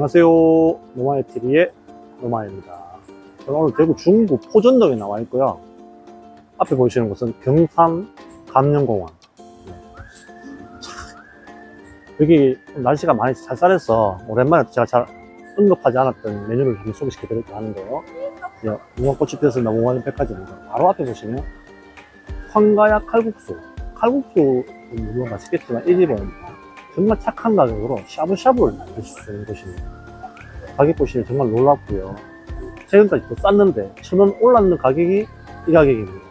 안녕하세요. 노마의 TV의 노마입니다. 오늘 대구 중구 포전동에 나와 있고요. 앞에 보이시는 곳은 경산 감령공원. 네. 참, 여기 날씨가 많이 쌀쌀해서 오랜만에 제가 잘 언급하지 않았던 메뉴를 좀 소개시켜 드릴까 하는데요. 예, 무궁꽃이 피었습니다. 무궁화 백화점입니다. 바로 앞에 보시면 황가야 칼국수. 칼국수 물론 맛있겠지만 이 집은 정말 착한 가격으로 샤브샤브를 드실 수 있는 곳입니다. 가격 보시면 정말 놀랍고요. 최근까지 또 쌌는데 천 원 올랐는 가격이 이 가격입니다.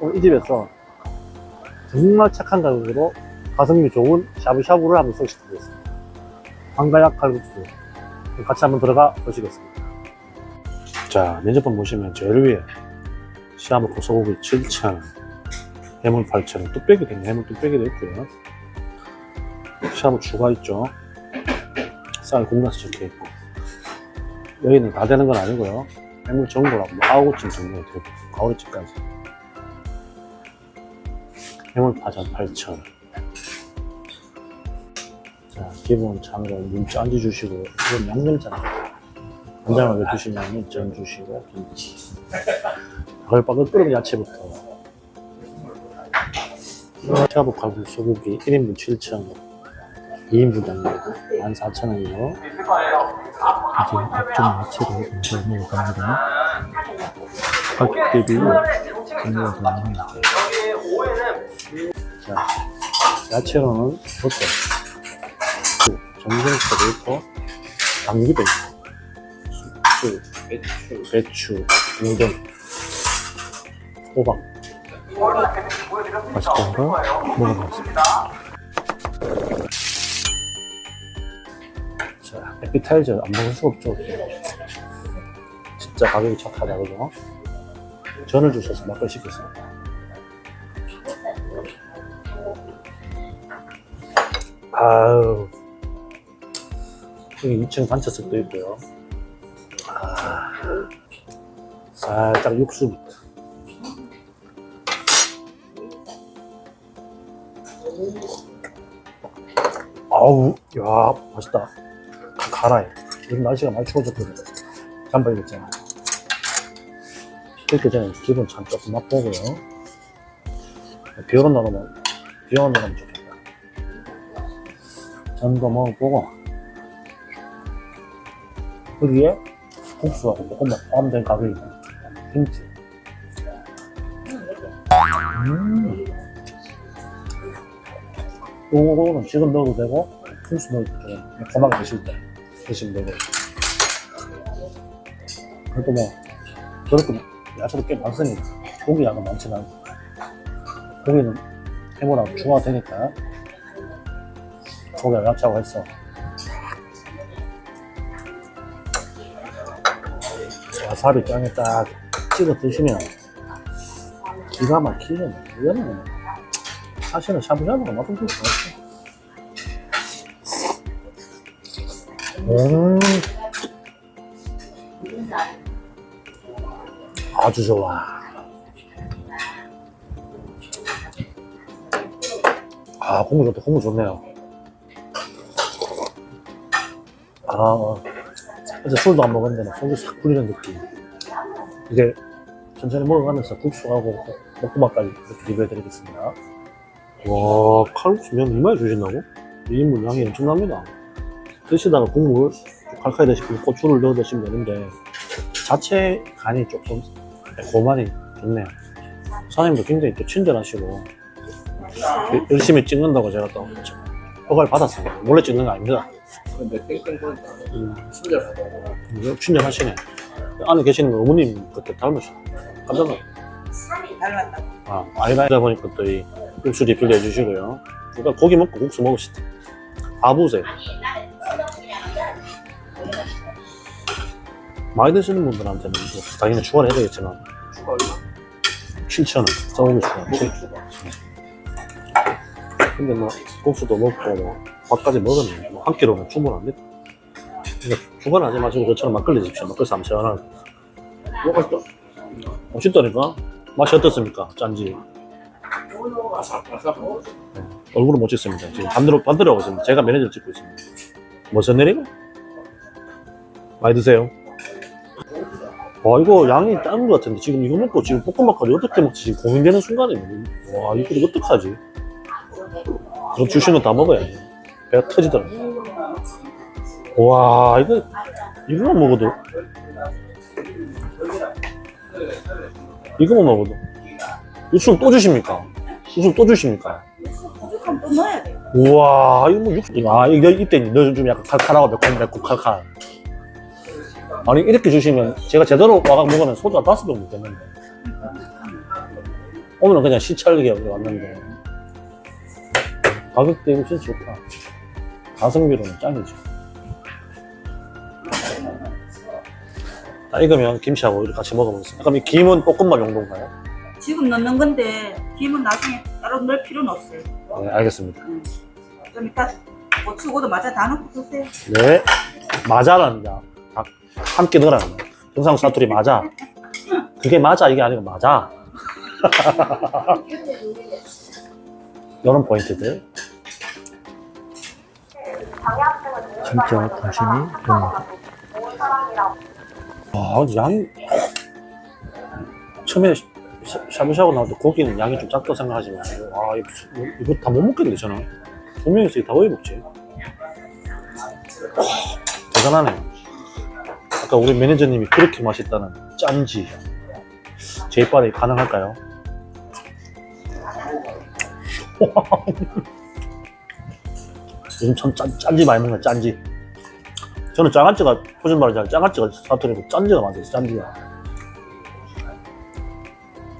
오늘 이 집에서 정말 착한 가격으로 가성비 좋은 샤브샤브를 한번 소개시켜드리겠습니다. 황가약 칼국수 같이 한번 들어가 보시겠습니다. 자 면접판 보시면 제일 위에 시아버터 소고기 7,000원 해물 8,000원 뚝배기 되네 해물 뚝배기도 있고요. 샤브 추가 있죠. 쌀 국나스 적혀 있고. 여기는 다 되는 건 아니고요. 해물 전골하고 뭐 아구찜 정도 되고, 가오리찜까지. 해물 파전 8,000원. 자, 기본 찬으로 문자 안주 주시고, 이건 양념장. 간장을 넣어주시면 전 주시고, 김치. 바글바글 끓은 야채부터. 샤브 칼국 소고기 1인분 7,000원. 2인분 당기고 14,000원이요. 이제 각종 야채를 먼저 먹어갑니다. 가격대비 정리가 되는 자, 야채로는 버터, 그 전생채도 있고, 당기도 있고, 숙주, 배추, 우동, 호박. 맛있게 거 먹어보겠습니다. 자, 에피타이저 안 먹을 수가 없죠. 진짜 가격이 착하다, 그죠? 전을 주셔서 맛을 시켰습니다. 아유. 여기 2층 단체석도 있고요. 아, 살짝 육수부터. 아우, 야, 맛있다. 가라해. 요즘 날씨가 많이 추워졌거든. 잠바 입었잖아. 그렇게 전에 기분 참 조금 맛보고요. 비 오는 날은, 비 오는 날은 좋겠다. 전도 먹어보고 여기에 국수하고 볶음밥 포함된 가격이 김치 음. 요거는 지금 넣어도 되고 국수 넣어도 좀 매콤하게 드실 때 드시면 되고 그래도 뭐 저렇게 야채도 꽤 많습니다 고기 양은 많지만 고기는 해보라고 중화가 되니까 고기가 야채하고 했어. 와사비 짱에 딱 찍어 드시면 기가 막히네. 이거는 사실은 샤브샤브가 줄 수가 없어. 음. 아주 좋아. 아, 국물 좋다. 국물 좋네요. 아, 어. 어제 술도 안 먹었는데 막 속이 싹 풀리는 느낌. 이게 천천히 먹어가면서 국수하고 볶음밥까지 리뷰해드리겠습니다. 와, 칼국수 면 이마에 주신다고? 2인분 양이 엄청납니다. 드시다가 국물 칼칼이 드시고 고추를 넣어 드시면 되는데 자체 간이 조금 고만이 좋네요. 사장님도 굉장히 또 친절하시고 열심히 찍는다고 제가 또 허가를 받았습니다. 몰래 찍는 거 아닙니다. 근데 땡땡 보니까 음. 친절하다고 이거 친절하시네. 안에 계시는 거 어머님 그때 닮으셔. 깜짝 놀랐 닮았다고. 아, 아이라이다 보니까 또이 국수 리필 해주시고요. 그러니까 고기 먹고 국수 먹읍시다. 아부세. 많이 드시는 분들한테는 뭐 당연히 추가를 해야 되겠지만, 추가 얼마? 7,000원. 써보고 싶어요. 먹을 추가 근데 뭐, 국수도 먹고, 뭐, 밥까지 먹으면 뭐, 한 끼로는 충분합니다. 그러니까 하지 마시고 저처럼 막걸리 드십시오. 막걸리 사면 시원하고. 뭐가 있어? 맛있다니까? 맛이 어떻습니까? 짠지. 아삭아삭 얼굴은 못 찍습니다. 지금 반대로, 반대로 하고 있습니다. 제가 매니저를 찍고 있습니다. 무슨 일이고? 많이 드세요. 와, 이거 양이 작은 것 같은데, 지금 이거 먹고 지금 볶음밥까지 어떻게 먹지? 지금 고민되는 순간에, 와, 이거 어떡하지? 그럼 주시는 거다 먹어야지. 배가 터지더라. 와, 이거, 이거만 먹어도. 이거만 먹어도. 육수 또 주십니까? 육수 또 주십니까? 무조건 또 넣어야 돼요. 우와, 이거 뭐 육수, 아, 이거 이때 너좀 약간 칼칼하고 매콤, 매콤 칼칼. 아니, 이렇게 주시면 제가 제대로 와가 먹으면 소주 한 다섯 병 먹겠는데. 오늘은 그냥 시찰기에 왔는데. 가격 대비 진짜 좋다. 가성비로는 짱이지. 자, 익으면 김치하고 이렇게 같이 먹어보겠습니다. 그럼 이 김은 볶음밥 용도인가요? 지금 넣는 건데 김은 나중에 따로 넣을 필요는 없어요. 네, 알겠습니다. 좀 이따 고추고도 맞아 다 넣고 드세요. 네, 맞아랍니다. 다 함께 넣으라는 거예요. 정상 사투리 맞아. 그게 맞아 이게 아니고 맞아. 이런 포인트들. 진짜 영화 아, 양 처음에 샤- 샤브샤브 나올 때 고기는 양이 좀 작다고 생각하지 말고 아 이거, 다 못 먹겠는데 저는 이거 다 어디 먹지? 와, 대단하네요. 아까 우리 매니저님이 그렇게 맛있다는 짠지. 제 이빨에 가능할까요? 요즘 참 짠, 짠지 많이 먹는 짠지. 저는 짜가찌가 표준 잘 짜가찌가 사투리고 짠지가 맞아요 짠지가.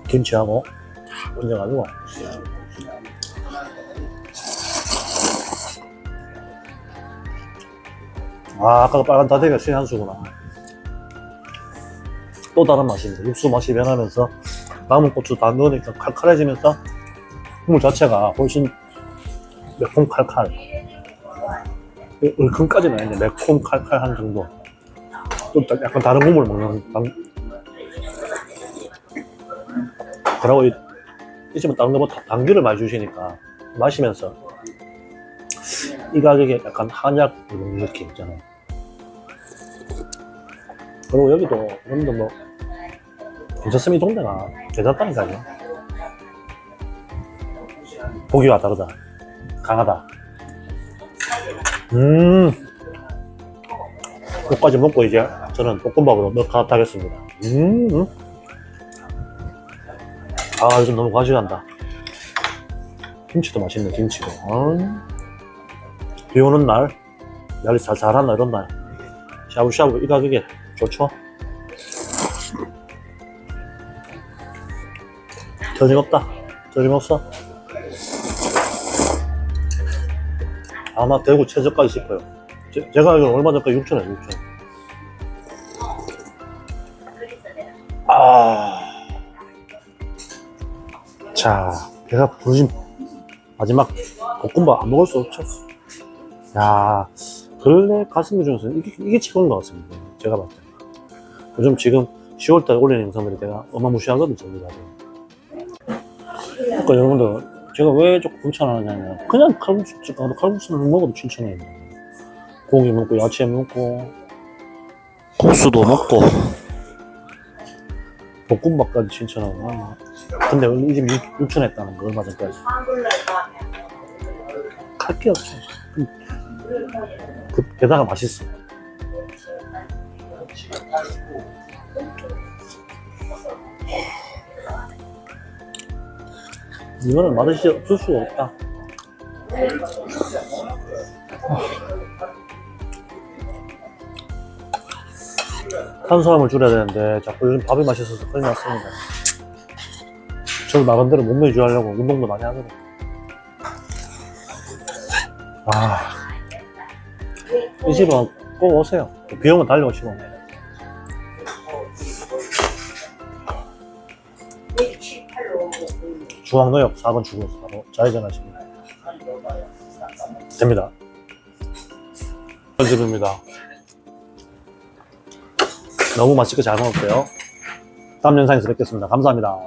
김치하고 탁 얹어가지고. 아 아까 그 빨간 다대기가 신한수구나 또 다른 맛입니다 육수 맛이 변하면서 남은 고추 다 넣으니까 칼칼해지면서 국물 자체가 훨씬 매콤 칼칼. 얼큰까지는 아닌데 매콤 칼칼한 정도. 좀 다- 약간 다른 국물 먹는 당... 그러고 이, 이 집은 다른 거보다 당귀를 많이 주시니까 마시면서 이 가격에 약간 한약 이런 느낌 있잖아요. 그리고 여기도 여러분들 뭐 괜찮으면 이 동네가 괜찮다니까요 보기와 다르다 강하다 음. 여기까지 먹고 이제 저는 볶음밥으로 넣고 하겠습니다. 음. 음. 아, 요즘 너무 과식한다. 김치도 맛있네, 김치도. 아. 비 오는 날, 날이 살살한 날, 이런 날. 샤브샤브 이 가격에 좋죠? 터짐없다. 터짐없어. 아마 대구 최저까지 싶어요. 제, 제가 알기로 얼마 전까지 6천원, 6천. 아. 자, 배가 부르심. 마지막 볶음밥 안 먹을 수 없죠. 야, 근래 가슴 중에서 이게, 이게 최고인 것 같습니다. 제가 봤을 때. 요즘 지금 10월달에 올리는 영상들이 내가 어마무시하거든, 저기 다들. 그러니까 여러분들, 제가 왜 자꾸 칭찬하냐면 그냥 칼국수 집 가도 칼국수를 먹어도 칭찬해요. 고기 먹고 야채 먹고. 국수도 먹고. 볶음밥까지 칭찬하고. 아, 근데 이 집이 6천 했다는 거 얼마 전까지. 갈 게 없어 그, 그 게다가 맛있어 이거는 맛없이 없을 수가 없다. 탄수화물 줄여야 되는데 자꾸 요즘 밥이 맛있어서 큰일 났습니다. 저 나름대로 몸매 유지하려고 운동도 많이 하거든. 아, 이 집은 꼭 오세요. 비 오면 달려오시고. 중앙로역 4번 출구에서 바로 좌회전하시면 됩니다. 집입니다. 너무 맛있게 잘 먹었고요. 다음 영상에서 뵙겠습니다. 감사합니다.